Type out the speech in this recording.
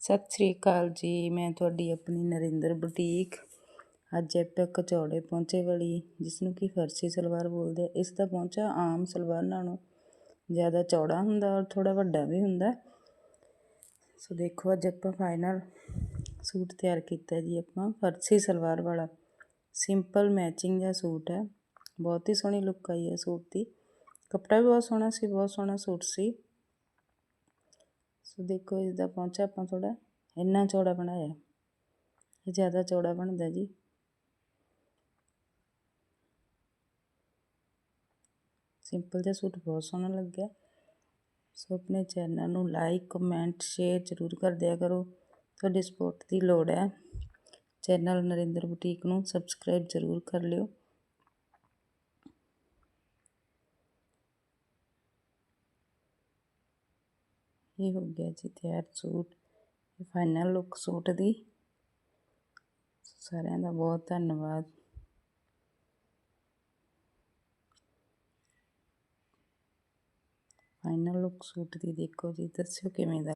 ਸਤਿ ਸ੍ਰੀ ਅਕਾਲ ਜੀ, ਮੈਂ ਤੁਹਾਡੀ ਆਪਣੀ ਨਰਿੰਦਰ ਬੁਟੀਕ। ਅੱਜ ਆਪਾਂ ਕਚੌੜੇ ਪਹੁੰਚੇ ਵਾਲੀ ਜਿਸ ਨੂੰ ਕਿ ਫਰਸੀ ਸਲਵਾਰ ਬੋਲਦੇ ਆ। ਇਸ ਦਾ ਪਹੁੰਚਾ ਆਮ ਸਲਵਾਰ ਨਾਲੋਂ ਜ਼ਿਆਦਾ ਚੌੜਾ ਹੁੰਦਾ ਔਰ ਥੋੜਾ ਵੱਡਾ ਵੀ ਹੁੰਦਾ। ਸੋ ਦੇਖੋ, ਅੱਜ ਆਪਾਂ ਫਾਈਨਲ ਸੂਟ ਤਿਆਰ ਕੀਤਾ ਜੀ ਆਪਾਂ, ਫਰਸੀ ਸਲਵਾਰ ਵਾਲਾ। ਸਿੰਪਲ ਮੈਚਿੰਗ ਦਾ ਸੂਟ ਹੈ। ਬਹੁਤ ਹੀ ਸੋਹਣੀ ਲੁੱਕ ਆਈ ਹੈ ਸੂਟ ਦੀ। ਕੱਪੜਾ ਵੀ ਬਹੁਤ ਸੋਹਣਾ ਸੀ, ਬਹੁਤ ਸੋਹਣਾ ਸੂਟ ਸੀ। ਸੋ ਦੇਖੋ ਇਸ ਦਾ ਪਹੁੰਚਾ ਆਪਾਂ ਥੋੜਾ ਇੰਨਾ ਚੌੜਾ ਬਣਾਇਆ। ਇਹ ਜ਼ਿਆਦਾ ਚੌੜਾ ਬਣਦਾ ਜੀ। ਸਿੰਪਲ ਜਿਹਾ ਸੂਟ ਬਹੁਤ ਸੋਹਣਾ ਲੱਗਿਆ। ਸੋ ਆਪਣੇ ਚੈਨਲ ਨੂੰ ਲਾਈਕ ਕਮੈਂਟ ਸ਼ੇਅਰ ਜ਼ਰੂਰ ਕਰ ਦਿਆ ਕਰੋ। ਤੁਹਾਡੀ ਸਪੋਰਟ ਦੀ ਲੋੜ ਹੈ। ਚੈਨਲ ਨਰਿੰਦਰ ਬੁਟੀਕ ਨੂੰ ਸਬਸਕ੍ਰਾਈਬ ਜ਼ਰੂਰ ਕਰ ਲਿਓ। ਇਹ ਹੋ ਗਿਆ ਜੀ ਤਿਆਰ ਸੂਟ ਫਾਈਨਲ ਲੁੱਕ ਸੂਟ ਦੀ। ਸਾਰਿਆਂ ਦਾ ਬਹੁਤ ਧੰਨਵਾਦ। ਫਾਈਨਲ ਲੁੱਕ ਸੂਟ ਦੀ ਦੇਖੋ ਜੀ, ਦੱਸਿਓ ਕਿਵੇਂ ਦਾ